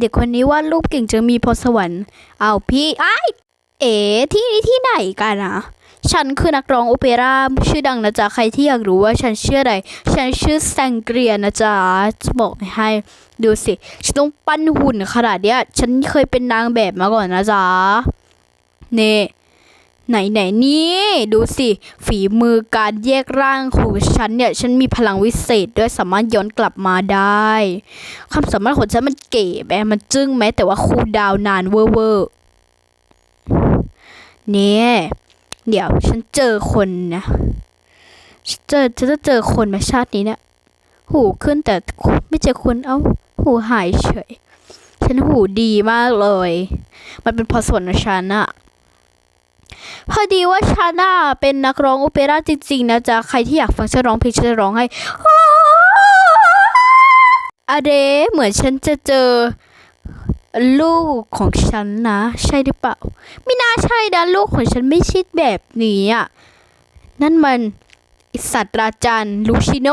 เด็กคนนี้วาดรูปเก่งจะมีพรสวรรค์เอาพี่ไอเอ๋ที่นี่ที่ไหนกันนะฉันคือนักร้องโอเปร่าชื่อดังนะจ๊ะ ใครที่อยากรู้ว่าฉันชื่ออะไร ฉันชื่อแซงเกรียนะจ๊ะ จะบอกให้ดูสิ ฉันต้องปั้นหุ่นขนาดเนี้ย ฉันเคยเป็นนางแบบมาก่อนนะจ๊ะเน่ ไหนไหนนี่ดูสิ ฝีมือการแยกร่างของฉันเนี่ย ฉันมีพลังวิเศษด้วยสามารถย้อนกลับมาได้ความสามารถของฉันมันเก๋แม้มันจึ้งแม้แต่ว่าคูดาวนานเวอร์เวอร์เนี่ยเดี๋ยวฉันเจอคนนะฉันเจอฉันจะเจอคนมาชาตินี้เนี่ยหูขึ้นแต่ไม่เจอคนเอ้าหูหายเฉย ฉันหูดีมากเลย มันเป็นพรสวรรค์ของฉันอะ อดีว่าฉันอะเป็นนักร้องโอเปร่าจริงๆนะจ๊ะ ใครที่อยากฟังฉันร้องเพลงฉันจะร้องให้อะเดเหมือนฉันจะเจอลูกของฉันนะ ใช่หรือเปล่า ไม่น่าใช่นะลูกของฉันไม่ใช่แบบนี้อะ นั่นมันอิสัตราจารย์ลูชิโน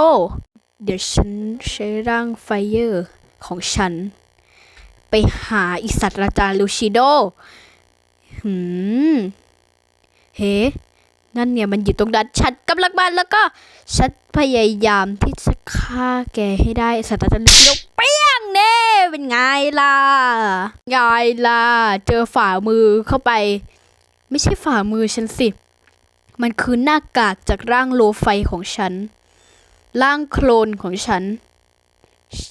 เดี๋ยวฉันใช้ร่างไฟเยอร์ของฉัน ไปหาอิสัตราจารย์ลูชิโนหืม เฮ้นั่นเนี่ยมันอยู่ตรงนั้นฉันกำลังมาแล้วก็ฉันพยายามที่จะฆ่าแกให้ได้สัตว์อาจารย์ลูกเปี้ยงเน่เป็นไงล่ะไงล่ะเจอฝ่ามือเข้าไป ไม่ใช่ฝ่ามือฉันสิ มันคือหน้ากากจากร่างโลไฟของฉัน ร่างโคลนของฉัน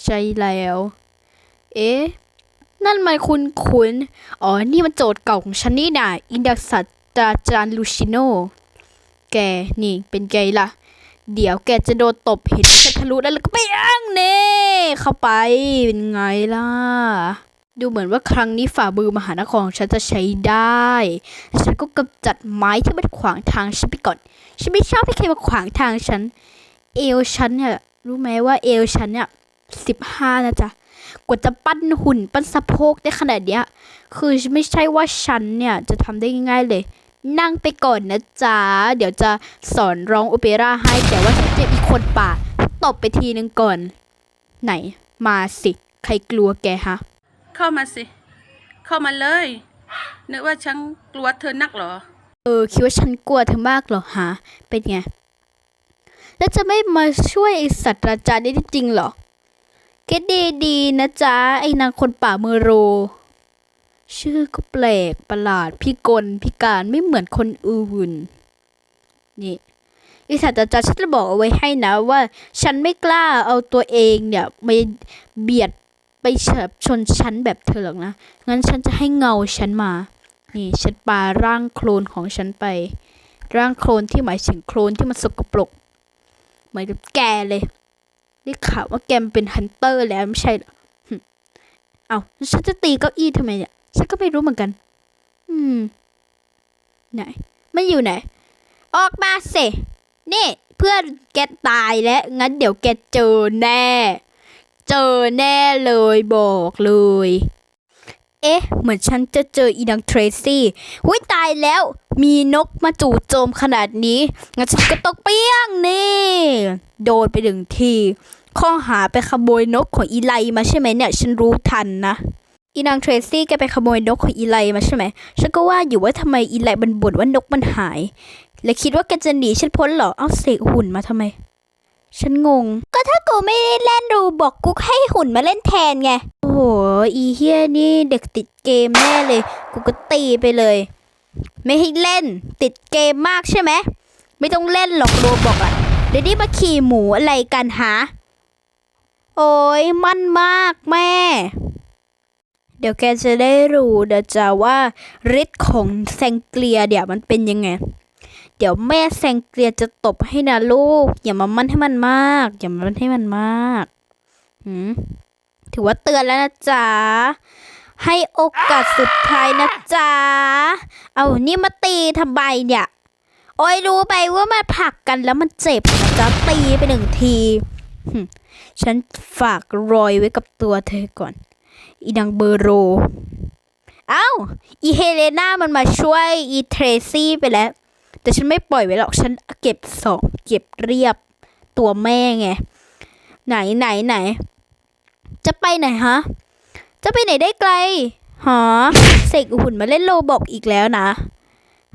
ใช่แล้ว เอ๊ะนั่นมันคุณคุณอ๋อ นี่มันโจทย์เก่าของฉันนี่น่ะอินดักสัต ราจารย์ลูชิโน แกนี่เป็นไงล่ะ เดี๋ยวแกจะโดนตบเห็นฉันทะลุแล้วแล้วก็ไปอ้างเน่เข้าไปเป็นไงล่ะ ดูเหมือนว่าครั้งนี้ฝ่ามือมหานครของฉันจะใช้ได้ ฉันก็กำจัดไม้ที่มันขวางทางฉันไปก่อน ฉันไม่ชอบให้ใครมาขวางทางฉัน เอวฉันเนี่ยรู้ไหมว่าเอวฉันเนี่ยสิบห้านะจ๊ะกว่าจะปั้นหุ่นปั้นสะโพกได้ขนาดเนี้ย คือไม่ใช่ว่าฉันเนี่ยจะทำได้ง่ายๆเลย นั่งไปก่อนนะจ๊ะ เดี๋ยวจะสอนร้องโอเปร่าให้ แต่ว่าฉันจะอีกคนป่าตบไปทีนึงก่อน ไหน มาสิ ใครกลัวแกฮะ เข้ามาสิ เข้ามาเลย นึกว่าฉันกลัวเธอนักเหรอ เออ คิดว่าฉันกลัวเธอมากเหรอฮะ เป็นไง แล้วจะไม่มาช่วยไอสัตว์ราจารย์ได้จริงเหรอแกดีดีๆนะจ๊ะ ไอ้นางคนป่าเมอโร ชื่อก็แปลกประหลาดพิกลพิการไม่เหมือนคนอื่น นี่ไอสัตว์ราจาฉันจะบอกเอาไว้ให้นะว่า ฉันไม่กล้าเอาตัวเองเนี่ยไปเบียดไปเฉิบชนฉันแบบเธอหรอกนะ งั้นฉันจะให้เงาฉันมา นี่ฉันปาร่างโคลนของฉันไป ร่างโคลนที่หมายถึงโคลนที่มันสกปรกเหมือนกับแกเลยได้ข่าวว่าแกมเป็นฮันเตอร์แล้วไม่ใช่เหรอ เอาฉันจะตีเก้าอี้ทำไมเนี่ย ฉันก็ไม่รู้เหมือนกัน อืม ไหนมันอยู่ไหน ออกมาสินี่ เพื่อนแกตายแล้ว งั้นเดี๋ยวแกเจอแน่ เจอแน่เลยบอกเลย เอ๊ะ เหมือนฉันจะเจออีดังเทรซี่หุ้ยตายแล้ว มีนกมาจู่โจมขนาดนี้ งั้นฉันก็ตกเปี้ยงนี่ โดนไปหนึ่งที ข้อหาไปขโมยนกของอีไลมาใช่ไหมเนี่ย ฉันรู้ทันนะ อีนางเทรซี่แกไปขโมยนกของอีไลมาใช่ไหม ฉันก็ว่าอยู่ว่าทำไมอีไลมันบ่นว่านกมันหาย และคิดว่าแกจะหนีฉันพ้นเหรอ เอาเสกหุ่นมาทำไม ฉันงง ก็ถ้ากูไม่ได้เล่นรูบอกกูให้หุ่นมาเล่นแทนไง โอ้โห อีเฮียนี่เด็กติดเกมแน่เลย กูก็ตีไปเลย ไม่ให้เล่น ติดเกมมากใช่ไหม ไม่ต้องเล่นหรอกโรบอกอะเดี๋ยวนี้มาขี่หมูอะไรกันหาโอ้ยมันมากแม่ เดี๋ยวแกจะได้รู้นะจ๊ะว่าฤทธิ์ของแซงเกลียเดี๋ยวมันเป็นยังไง เดี๋ยวแม่แซงเกลียจะตบให้นะลูก อย่ามามั่นให้มันมาก อย่ามามั่นให้มันมากหืมถือว่าเตือนแล้วนะจ๊ะให้โอกาสสุดท้ายนะจ๊ะ เอานี่มาตีทำไมเนี่ย โอ้ยรู้ไปว่ามันผลักกันแล้วมันเจ็บนะจ๊ะตีไปหนึ่งที ฉันฝากรอยไว้กับตัวเธอก่อน อีดังเบอร์โร เอ้า อีเฮเลนามันมาช่วยอีเทรซี่ไปแล้ว แต่ฉันไม่ปล่อยไว้หรอก ฉันเก็บสองเก็บเรียบตัวแม่ไง ไหนไหนไหน จะไปไหนฮะ จะไปไหนได้ไกลหอเสกหุ่นมาเล่นโลบอกอีกแล้วนะ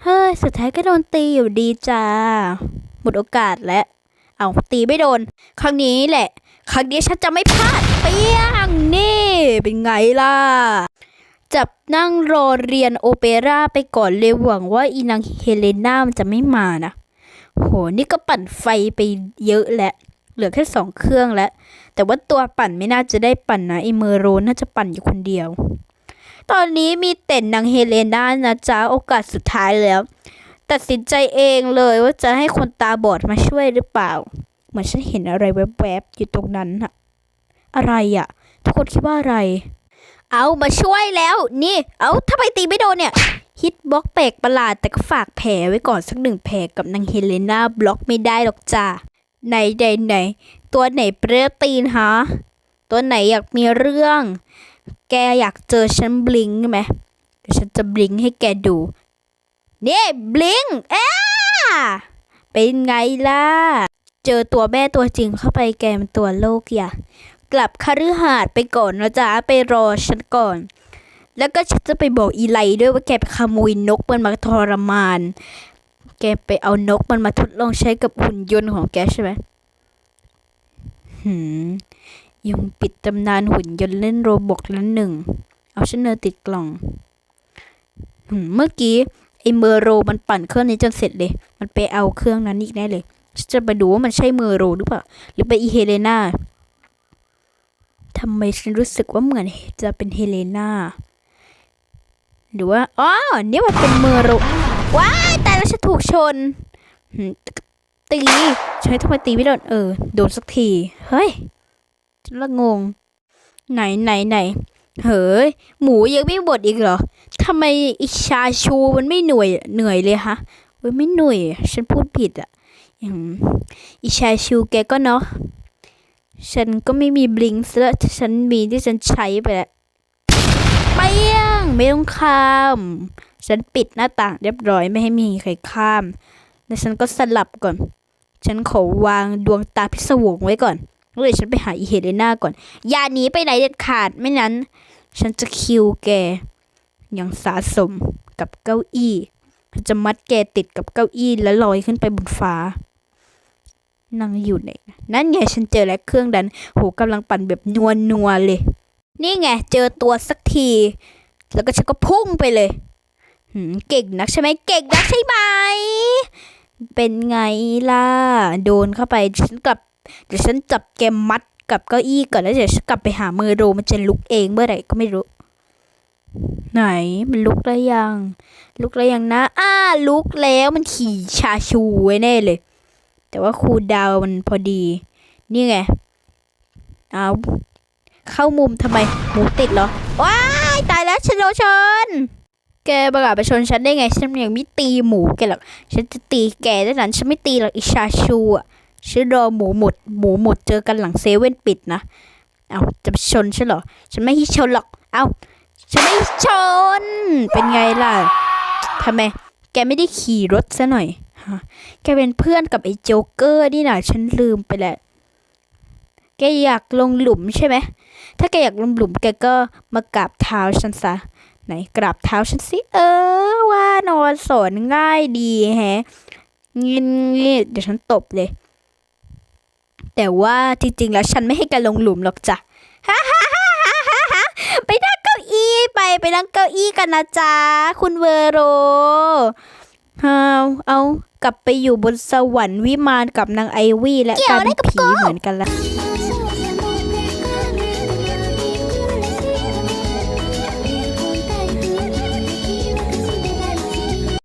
เฮ้ย สุดท้ายก็โดนตีอยู่ดีจ้า หมดโอกาสแล้ว เอาตีไม่โดน ครั้งนี้แหละ ครั้งนี้ฉันจะไม่พลาดเปี้ยงนี่เป็นไงล่ะ จับนั่งรอเรียนโอเปร่าไปก่อนเลยหวังว่าอีนางเฮเลนามันจะไม่มานะ โห นี่ก็ปั่นไฟไปเยอะแล้วเหลือแค่สองเครื่องแล้ว แต่ว่าตัวปั่นไม่น่าจะได้ปั่นนะไอเมอร์โรน่าจะปั่นอยู่คนเดียว ตอนนี้มีแต่นางเฮเลนานะจ๊ะโอกาสสุดท้ายแล้ว ตัดสินใจเองเลยว่าจะให้คนตาบอดมาช่วยหรือเปล่า มือนฉันเห็นอะไรแวบๆอยู่ตรงนั้นอะอะไรอะทุกคนคิดว่าอะไร เอามาช่วยแล้ว นี่ เอาทำไมตีไม่โดนเนี่ย ฮิตบล็อกแปลกประหลาดแต่ก็ฝากแผลไว้ก่อนสักหนึ่งแผลกับนางเฮเลนาบล็อกไม่ได้หรอกจ้าไหนไหนไหนตัวไหนเปรี้ยวตีนฮะตัวไหนอยากมีเรื่อง แกอยากเจอฉันบลิงก์ไหมเดี๋ยวฉันจะบลิงก์ให้แกดู นี่บลิงก์อ้าเป็นไงล่ะ เจอตัวแม่ตัวจริงเข้าไปแกมตัวโลกอย่ากลับคฤหาสน์ไปก่อนนะจ๊ะไปรอฉันก่อน แล้วก็ฉันจะไปบอกอีไลด้วยว่าแกไปขโมยนกมันมาทรมาน แกไปเอานกมันมาทดลองใช้กับหุ่นยนต์ของแกใช่ไหมหืมยังปิดตำนานหุ่นยนต์เล่นโรบอทละหนึ่ง เอาชนเนอร์ติดกล่องหืมเมื่อกี้ไอเมอร์โรมันปั่นเครื่องนี้จนเสร็จเลย มันไปเอาเครื่องนั้นอีกแน่เลย จะไปดูว่ามันใช่เมอร์โรหรือเปล่า หรือไปนอีเฮเลนาทำไมฉันรู้สึกว่าเหมือนจะเป็นเฮเลนาหรือว่าอ๋อนี่มันเป็นเมอร์โรว้าแต่แล้วฉันถูกชนตีใช้ทำไมตีไม่โดนเออโดนสักทีเฮ้ยฉันละงง ไหนไหนไหนเฮ้ยหมูยังไม่บดอีกเหรอทำไมอิชาชูมันไม่หน่วยเหนื่อยเลยฮะเว้ยไม่หน่วย ฉันพูดผิดอะ อืมอิชาชูแกก็เนาะฉันก็ไม่มีบลิงส์แล้วฉันมีที่ฉันใช้ไปแล้วไปยังไม่ต้องข้าม ฉันปิดหน้าต่างเรียบร้อยไม่ให้มีใครข้ามแล้วฉันก็สลับก่อน ฉันขอวางดวงตาพิศวงไว้ก่อนเดี๋ยวฉันไปหาอีเฮเลนาก่อน อย่าหนีไปไหนเด็ดขาดไม่นั้น ฉันจะคิวแกอย่างสะสมกับเก้าอี้ ฉันจะมัดแกติดกับเก้าอี้แล้วลอยขึ้นไปบนฟ้า นั่งอยู่ไหนนั่นไงฉันเจอแล้วเครื่องดัน โหกำลังปั่นแบบนัวนัวเลย นี่ไงเจอตัวสักที แล้วก็ฉันก็พุ่งไปเลยเก่งนักใช่ไหมเก่งนักใช่ไหม เป็นไงล่ะ โดนเข้าไปฉันกลับเดี๋ยวฉันจับแกมัดกับเก้าอี้ก่อนแล้วเดี๋ยวฉันกลับไปหามือโรมันจะลุกเองเมื่อไหร่ก็ไม่รู้ ไหนมันลุกได้ยัง ลุกได้ยังนะ อ้าลุกแล้วมันขี่ชาชูไว้แน่เลย แต่ว่าคูดาวมันพอดี นี่ไง เอาเข้ามุมทำไมหมูติดเหรอ ว้ายตายแล้วฉันโดนชน แกประกาศไปชนฉันได้ไง ฉันยังไม่ตีหมูแกหรอก ฉันจะตีแกได้นั้น ฉันไม่ตีหรอกอิชาชูอะฉันรอหมูหมด หมูหมดเจอกันหลังเซเว่นปิดนะ เอาจะชนฉันเหรอ ฉันไม่ให้ชนหรอก เอาฉันไม่ชน เป็นไงล่ะทำไม แกไม่ได้ขี่รถซะหน่อย ฮะ แกเป็นเพื่อนกับไอ้โจ๊กเกอร์นี่นะฉันลืมไปแล้ว แกอยากลงหลุมใช่ไหม ถ้าแกอยากลงหลุมแกก็มากราบเท้าฉันซะ ไหนกราบเท้าฉันสิ เออ ว่านอนสอนง่ายดีแฮะงี้งเดี๋ยวฉันตบเลย แต่ว่าจริงๆ แล้วฉันไม่ให้แกลงหลุมหรอกจ้ะไปนั่งเก้าอี้ไปไปนั่งเก้าอี้กันนะจ๊ะคุณเวโร ฮาวเอากลับไปอยู่บนสวรรค์วิมานกับนางไอวี่และการผีเหมือนกันละ